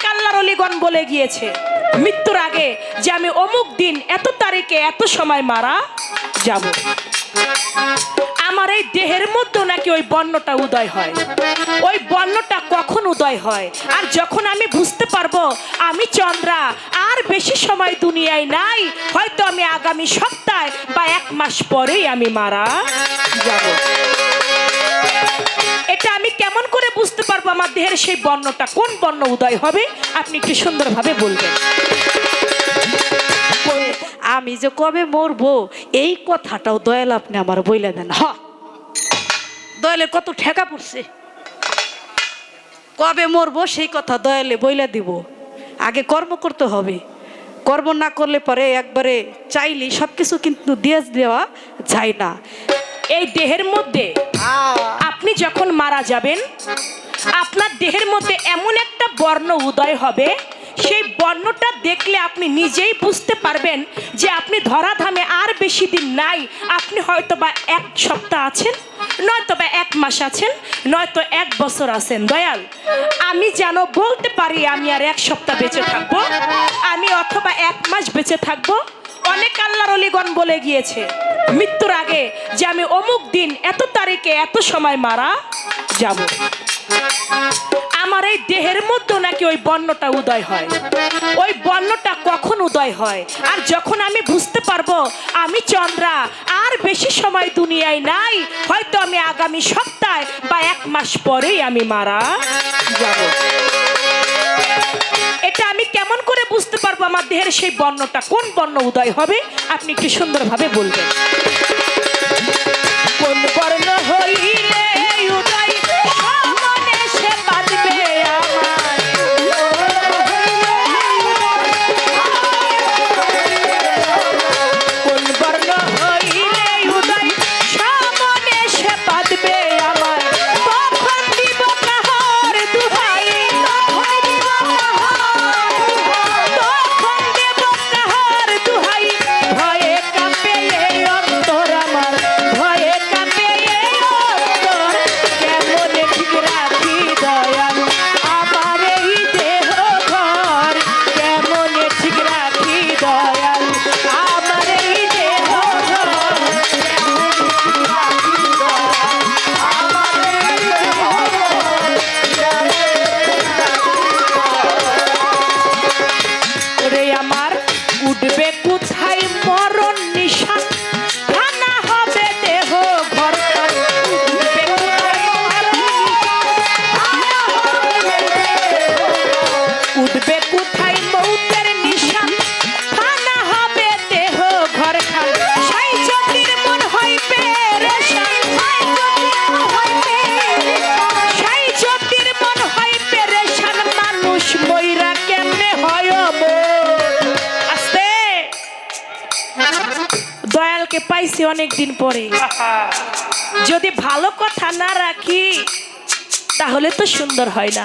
অনেক আল্লাহর অলিগণ বলে গিয়েছে। মৃত্যুর আগে যে আমি অমুক দিন এত তারিখে এত সময় মারা যাব। আমার এই দেহের মধ্যে নাকি ওই বর্ণটা উদয় হয়। ওই বর্ণটা কখন উদয় হয়? আর যখন আমি বুঝতে পারব আমি চন্দ্রা, আর বেশি সময় দুনিয়ায় নাই, হয়তো আমি আগামী সপ্তাহে বা এক মাস পরেই আমি মারা যাব। এটা আমি কেমন করে বুঝতে পারব আমার দেহের সেই বর্ণটা? কোন বর্ণ উদয় হবে? আপনি একটু সুন্দরভাবে বলবেন। আমি যে কবে মরবো, এই কথাটাও দয়াল আপনি আমার বইলে দেন। হ। দয়ালের কত ঠেকা পড়ছে। কবে মরবো, সেই কথা দয়ালে বইলে দিব। আগে কর্ম করতে হবে। কর্ম না করলে পরে একবারে চাইলে সব কিছু কিন্তু দিয়ে দেওয়া যায় না। এই দেহের মধ্যে আপনি যখন মারা যাবেন আপনার দেহের মধ্যে এমন একটা বর্ণ উদয় হবে সেই বর্ণটা দেখলে আপনি নিজেই বুঝতে পারবেন যে আপনি ধরাধামে আর বেশি দিন নাই। আপনি হয়তো বা এক সপ্তাহ আছেন নয়তো বা এক মাস আছেন নয়তো এক বছর আছেন। দয়াল আমি যেন বলতে পারি আমি আর এক সপ্তাহ বেঁচে থাকব? আমি অথবা এক মাস বেঁচে থাকব? অনেক আল্লাহর অলিগণ বলে গিয়েছে, মৃত্যুর আগে যে আমি অমুক দিন এত তারিখে এত সময় মারা যাব। আমার এই দেহের মধ্যে নাকি ওই বর্ণটা উদয় হয়। ওই বর্ণটা কখন উদয় হয়? আর যখন আমি বুঝতে পারব আমি চন্দ্রা, আর বেশি সময় দুনিয়ায় নাই, হয়তো আমি আগামী সপ্তাহে বা এক মাস পরেই আমি মারা যাব। কেমন করে বুঝতে পারব আমার দেহের সেই বর্ণটা? কোন বর্ণ উদয় হবে? আপনি একটু সুন্দরভাবে বলবেন। কোন বর্ণ হইলে দয়ালকে পাইছি অনেক দিন পরে। যদি ভালো কথা না রাখি তাহলে তো সুন্দর হয় না।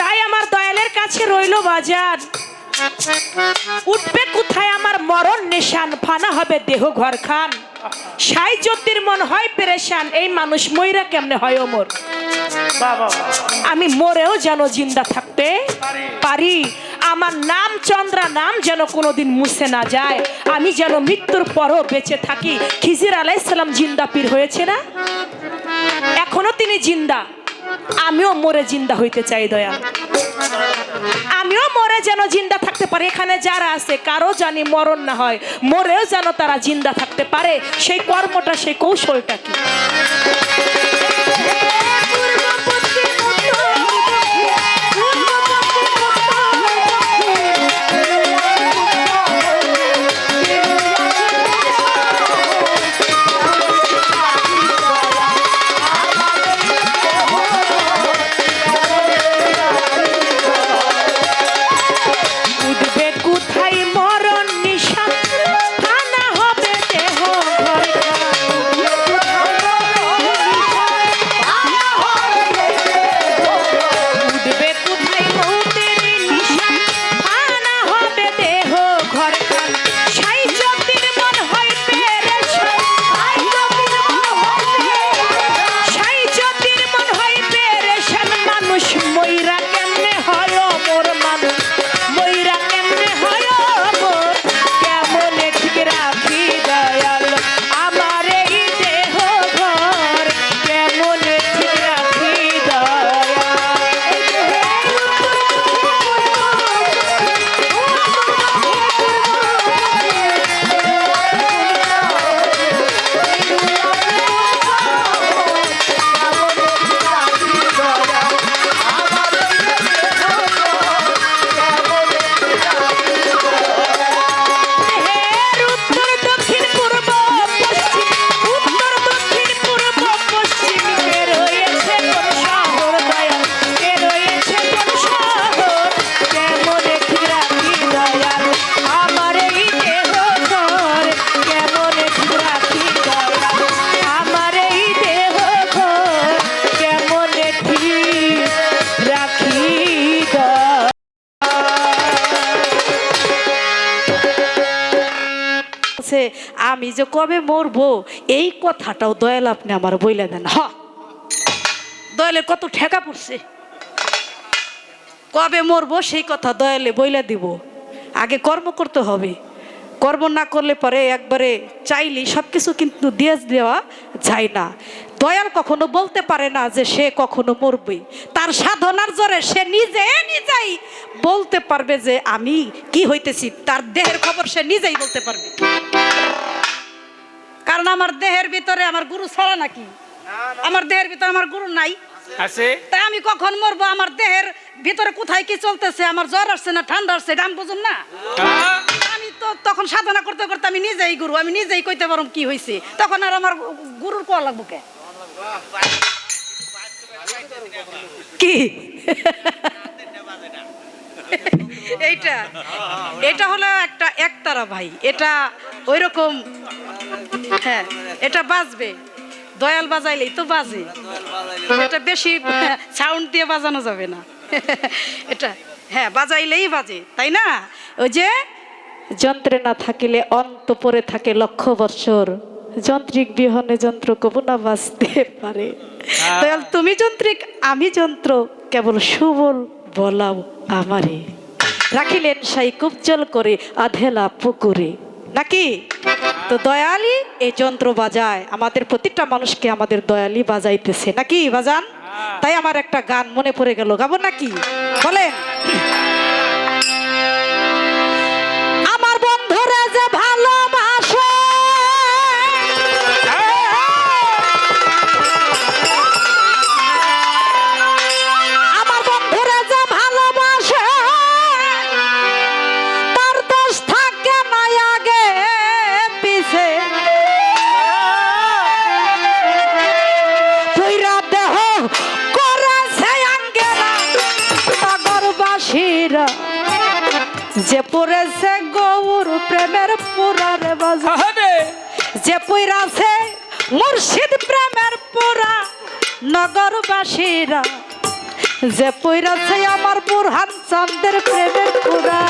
তাই আমার দয়ালের কাছে রইল বাজার উঠবে কোথায় আমার মরণ নিশান? ফানা হবে দেহ ঘর খান সাই জ্যোতির মন হয় পেরেশান এই মানুষ ময়রা কেমনে হয় ওমর আমি মরেও যেন জিন্দা থাকতে পারি। আমার নাম চন্দ্রা, নাম যেন কোনোদিন মুছে না যায়। আমি যেন মৃত্যুর পরও বেঁচে থাকি। খিজির আলাইসালাম জিন্দা পীর হয়েছে না? এখনও তিনি জিন্দা। আমিও মরে জিন্দা হইতে চাই, দয়া। আমিও মরে যেন জিন্দা থাকতে পারি। এখানে যারা আছে, কারও জানি মরণ না হয়। মরেও যেন তারা জিন্দা থাকতে পারে। সেই কর্মটা, সেই কৌশলটা কি? আমি যে কবে মরবো, এই কথাটাও দয়াল আপনি আমার বইলে দেন। হ। দয়ালে কত ঠেকা পড়ছে। কবে মরবো, সেই কথা দয়ালে বইলা দিব। আগে কর্ম করতে হবে। কর্ম না করলে পরে একবারে চাইলেই সব কিছু কিন্তু দিয়ে দেওয়া যায় না। দয়াল কখনো বলতে পারে না যে সে কখনো মরবে তার সাধনার জোরে সে নিজে নিজেই বলতে পারবে যে আমি কি হইতেছি। তার দেহের খবর সে নিজেই বলতে পারবে। কারণ আমার দেহের ভিতরে আমার গুরু ছাড়া নাকি? আমার দেহের ভিতরে আমার গুরু নাই। আছে। তাই আমি কখন মরবো? আমার দেহের ভিতরে কোথায় কি চলতেছে? আমার জ্বর আসছে না ঠান্ডা আসছে এটা আমি বুঝুন না? আমি তো তখন সাধনা করতে করতে আমি নিজেই গুরু আমি নিজেই কইতে পারম কি হয়েছে তখন আর আমার গুরুর কোয়া লাগবো কে? কি? এইটা এটা হলো একটা একতারা ভাই এটা ওই রকম হ্যাঁ এটা বাজবে। দয়াল বাজাইলেই তো বাজে। এটা বেশি সাউন্ড দিয়ে বাজানো যাবে না। এটা হ্যাঁ বাজাইলেই বাজে তাই না? ওই যে যন্ত্রে না থাকিলে অন্ত পরে থাকে লক্ষ বৎসর। যন্ত্রিক বিহনে যন্ত্র কবু না বাঁচতে পারে। দয়াল তুমি যন্ত্রিক আমি যন্ত্র কেবল সুবল বলাও আমারে। রাখিলেন সাই কুপজল করে আধেলা পুকুরে। নাকি? তো দয়ালি এই যন্ত্র বাজায়। আমাদের প্রতিটা মানুষকে আমাদের দয়ালি বাজাইতেছে। নাকি বাজান? তাই আমার একটা গান মনে পড়ে গেল। গাবো নাকি? বলেন। যে পড়েছে গৌর প্রেমের পুরারে বাজা। আহারে যে পইরাছে মুর্শিদ প্রেমের পুরা নগরবাসীরা। যে পইরাছে আমার বুরহান চান্দের প্রেমের পুরা।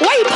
Wait.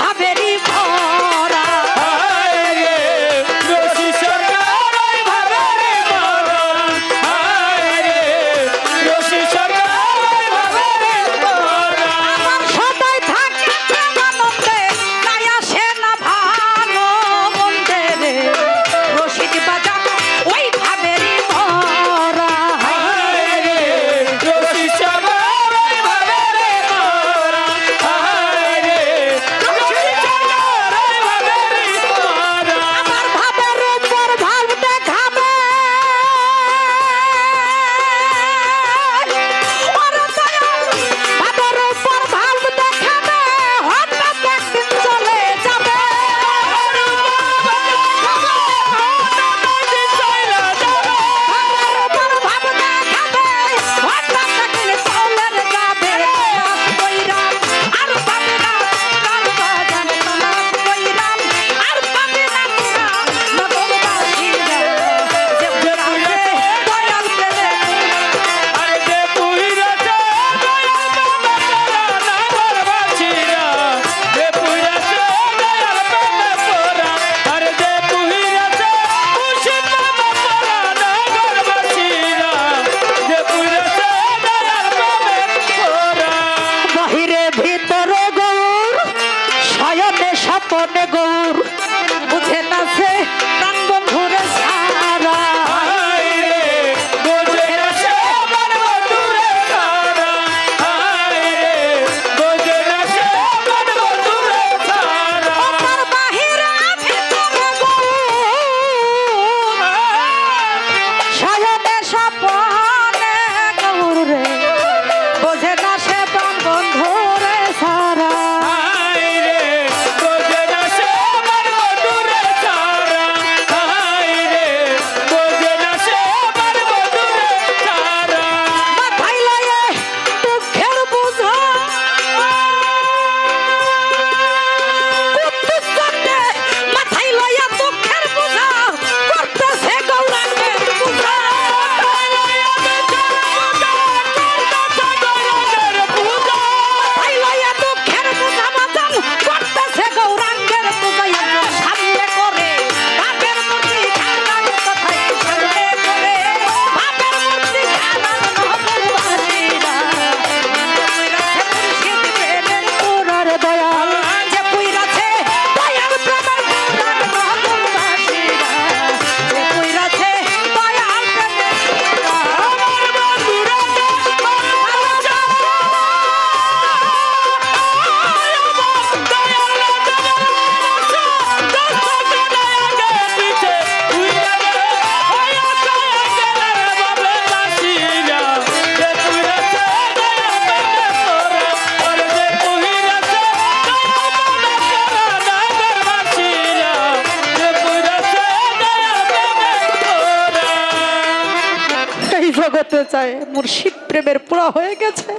জায়গায় মোর শিব প্রেমের পুরা হয়ে গেছে।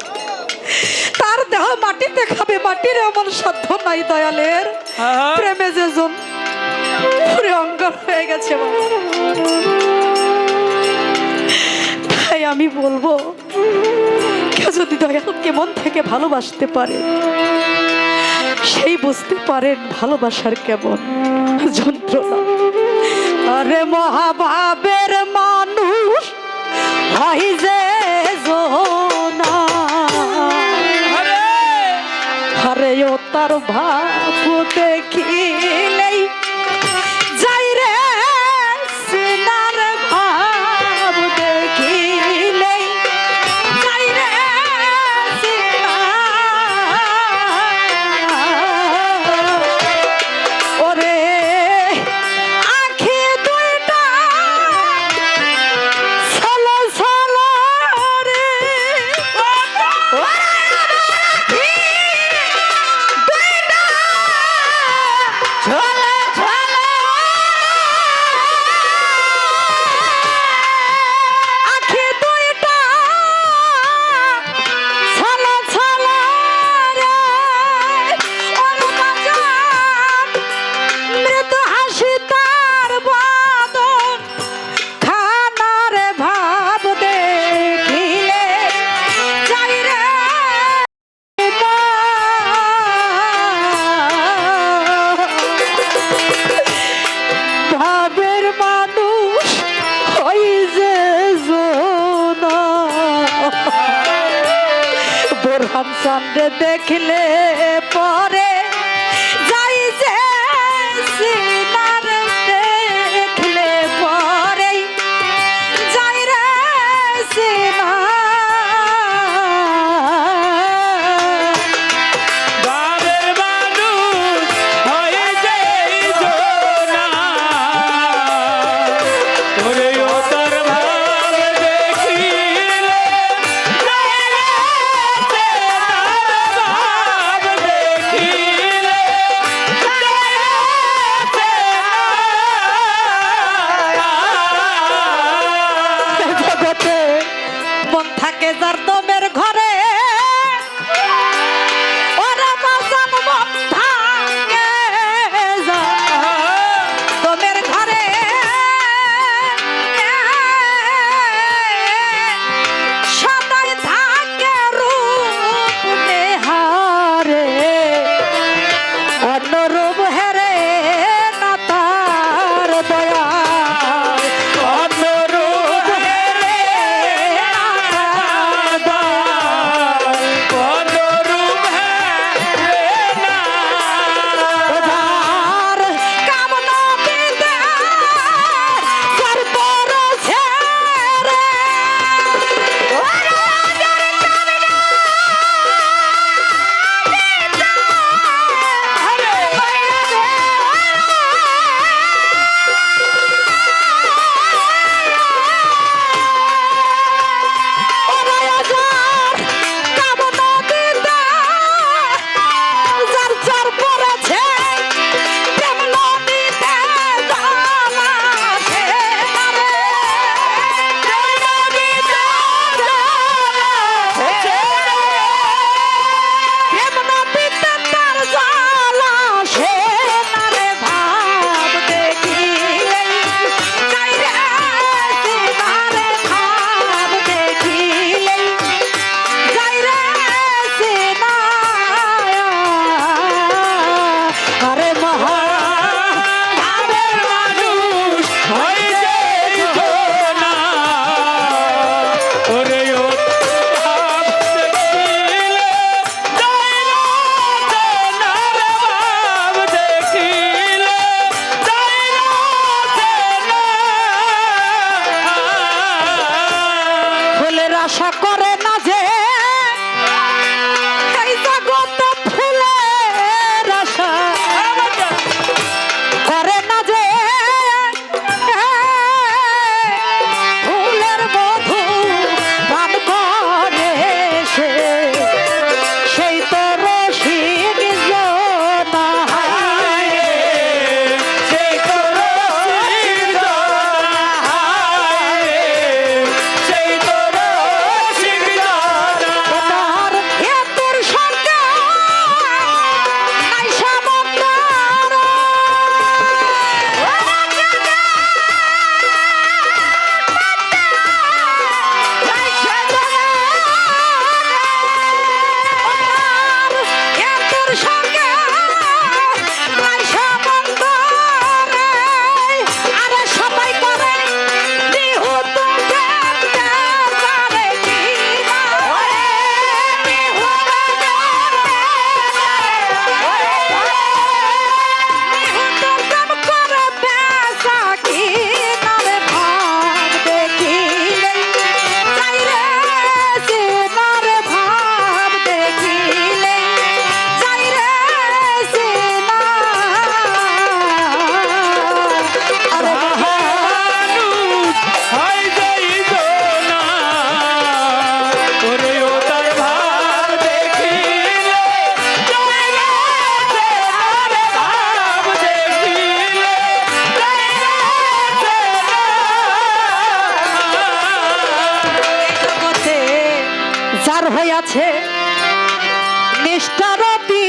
তার দেহ মাটিতে খাবে মাটির আমার সাধ্য নাই দয়ালের। হ্যাঁ, হ্যাঁ। প্রেমে যে জন পুরে অঙ্গর হয়ে গেছে তাই আমি বলব কেউ যদি দয়াল কেমন থেকে ভালোবাসতে পারে সেই বুঝতে পারেন ভালোবাসার কেমন যন্ত্রণা। আরে মহাবা হয় যে হরে ও তার ভাই। যার হয়ে আছে নিষ্ঠারতি